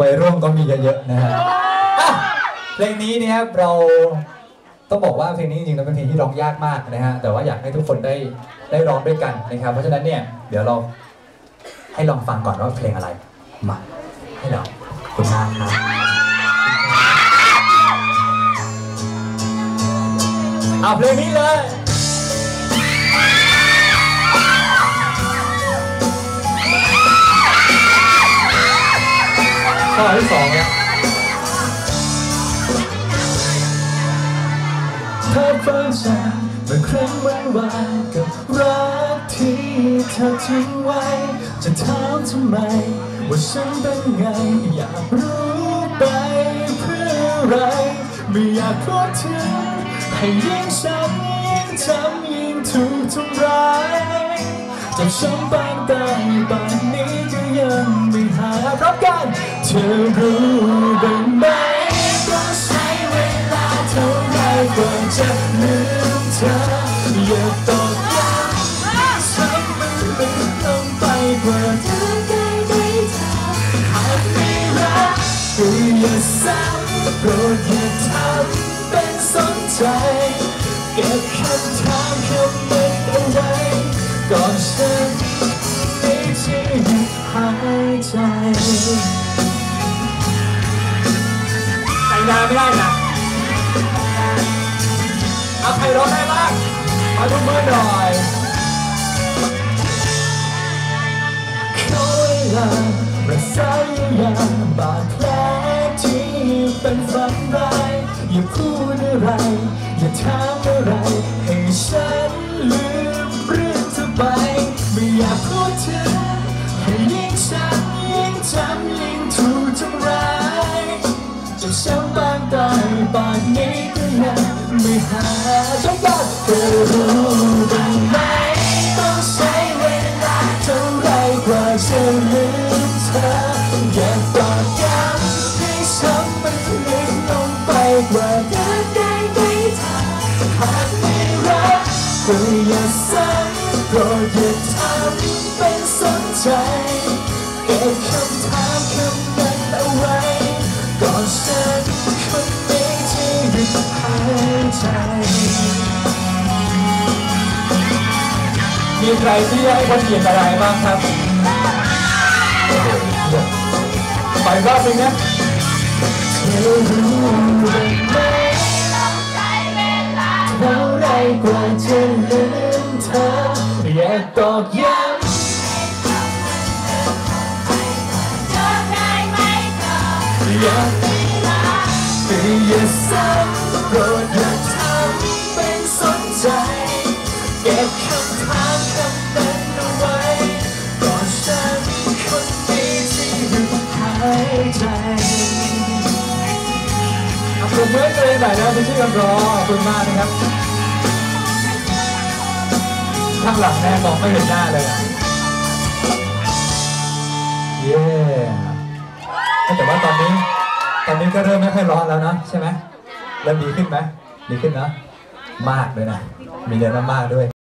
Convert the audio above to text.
วัยรุ่นก็มีเยอะๆนะฮะอะเพลงนี้เนี่ยครับเราต้องบอกว่าเพลงนี้จริงๆแล้วเป็นเพลงที่ร้องยากมากนะฮะแต่ว่าอยากให้ทุกคนได้ได้ร้องด้วยกันนะครับ เพราะฉะนั้นเนี่ยเดี๋ยวเราให้ลองฟังก่อนว่าเพลงอะไรมาให้เราคุณมากครับเอาเพลงนี้เลย ข้อที่สองเนี่ยเธอฟังฉันเมื่อครั้งวันวานกับรักที่เธอทิ้งไว้ จะถามทำไม ว่าฉันเป็นไง อยากรู้ไปเพื่ออะไร ไม่อยากพูดถึงให้ยิ่งช้ำยิ่งจำยิ่งถูกทำร้ายจะช้ำปางตายป่านนี้ อรู้บ้างไหมต้องใช้เวลาเท่าไรกว่าจะลืมเธออย่าตอกย้ำช้ำมันลึกลงไปกว่าเธอได้ไหมเธอหากไม่รักก็อย่าซ้ำโปรดอย่าทำเป็นสนใจเก็บคำถามคำนึงเอาไว้ก่อนฉันไม่ชีวิตหายใจ แต่งานไม่ได้นะเอาใครร้องได้บ้างมาดูมือหน่อยขอเวลารักษาเยียวยาบาดแผลที่เป็นฝันร้ายอย่าพูดอะไร อย่าถามอะไร ให้ฉันลืม ที่หายทุกอย่างเธอรู้บ้างไหมต้องใช้เวลาเท่าไรกว่าจะลืมเธออยากตอกย้ำให้ช้ำมันลึกลงไปกว่าเธอได้ไหมเธอหากไม่รักก็อย่าซ้ำโปรดอย่าทำเป็นสนใจ ใจมีใครที่ให้คนเขียนอะไรบ้างครับไปรอบนึงนะเราไรกว่าจะลืมเธออยากตอกย้ำอยากแต่อย่าซ้ำ โปรดอย่าทำเป็นสนใจ เก็บคำถามคำนั้นเอาไว้ก่อนฉันคนนี้ที่หยุดหายใจเอาปรบมือให้ตัวเองหน่อยนะที่ช่วยกันรอขอบคุณมากนะครับข้างหลังแม่มองไม่เห็นหน้าเลยอะเย้แต่ว่าตอนนี้ ตอนนี้ก็เริ่มไม่ค่อยร้อนแล้วนะใช่ไหม เริ่มดีขึ้นไหมดีขึ้นนะมากเลยนะ มีเดือน้ำมากด้วย